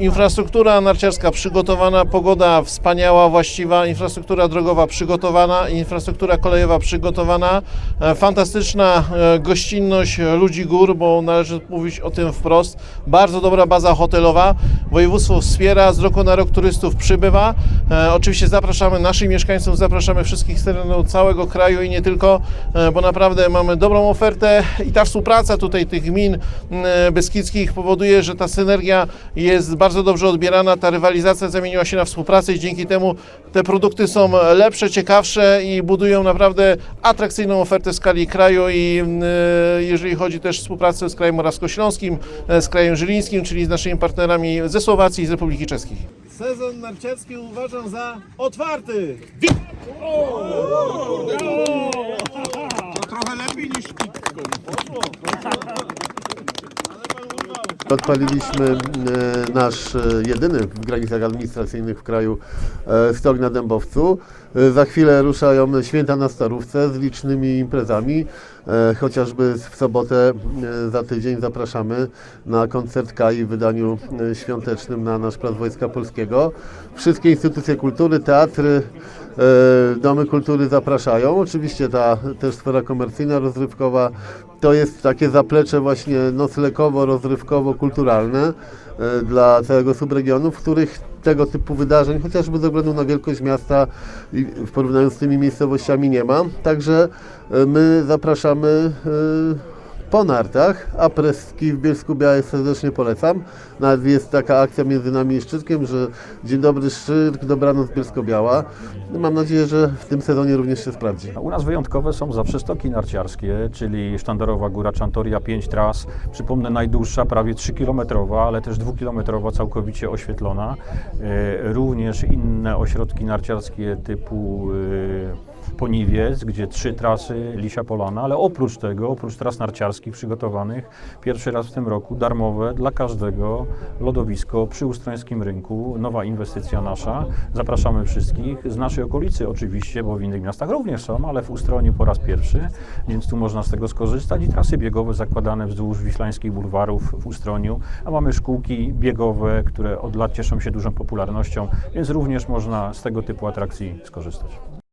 Infrastruktura narciarska przygotowana, pogoda wspaniała, właściwa, infrastruktura drogowa przygotowana, infrastruktura kolejowa przygotowana, e, fantastyczna e, gościnność ludzi gór, bo należy mówić o tym wprost. Bardzo dobra baza hotelowa. Województwo wspiera, z roku na rok turystów przybywa. E, Oczywiście zapraszamy naszych mieszkańców, zapraszamy wszystkich z terenu całego kraju i nie tylko, bo naprawdę mamy dobrą ofertę i ta współpraca tutaj tych gmin beskidzkich powoduje, że ta synergia jest bardzo dobrze odbierana, ta rywalizacja zamieniła się na współpracę i dzięki temu te produkty są lepsze, ciekawsze i budują naprawdę atrakcyjną ofertę w skali kraju i e, jeżeli chodzi też o współpracę z krajem morawskośląskim, e, z krajem żylińskim, czyli z naszymi partnerami ze Słowacji i z Republiki Czeskiej. Sezon narciarski uważam za otwarty. Odpaliliśmy e, nasz e, jedyny w granicach administracyjnych w kraju e, stok na Dębowcu. Za chwilę ruszają święta na Starówce z licznymi imprezami. Chociażby w sobotę za tydzień zapraszamy na koncert KAI w wydaniu świątecznym na nasz Plac Wojska Polskiego. Wszystkie instytucje kultury, teatry, domy kultury zapraszają. Oczywiście ta też sfera komercyjna, rozrywkowa to jest takie zaplecze właśnie noclegowo-rozrywkowo-kulturalne e, dla całego subregionu, w których tego typu wydarzeń, chociażby ze względu na wielkość miasta w porównaniu z tymi miejscowościami nie ma. Także e, my zapraszamy e, po nartach, a preski w Bielsku Białej serdecznie polecam. Nawet jest taka akcja między nami i Szczyrkiem, że Dzień dobry Szczyrk, dobranoc Bielsko-Biała. Mam nadzieję, że w tym sezonie również się sprawdzi. U nas wyjątkowe są zawsze stoki narciarskie, czyli Sztandarowa Góra Czantoria, 5 tras. Przypomnę, najdłuższa, prawie 3-kilometrowa, ale też 2-kilometrowa, całkowicie oświetlona. E, Również inne ośrodki narciarskie typu e, Poniwiec, gdzie trzy trasy Lisia Polana, ale oprócz tego, oprócz tras narciarskich przygotowanych, pierwszy raz w tym roku darmowe dla każdego lodowisko przy Ustrońskim Rynku, nowa inwestycja nasza. Zapraszamy wszystkich z naszej okolicy oczywiście, bo w innych miastach również są, ale w Ustroniu po raz pierwszy, więc tu można z tego skorzystać i trasy biegowe zakładane wzdłuż wiślańskich bulwarów w Ustroniu, a mamy szkółki biegowe, które od lat cieszą się dużą popularnością, więc również można z tego typu atrakcji skorzystać.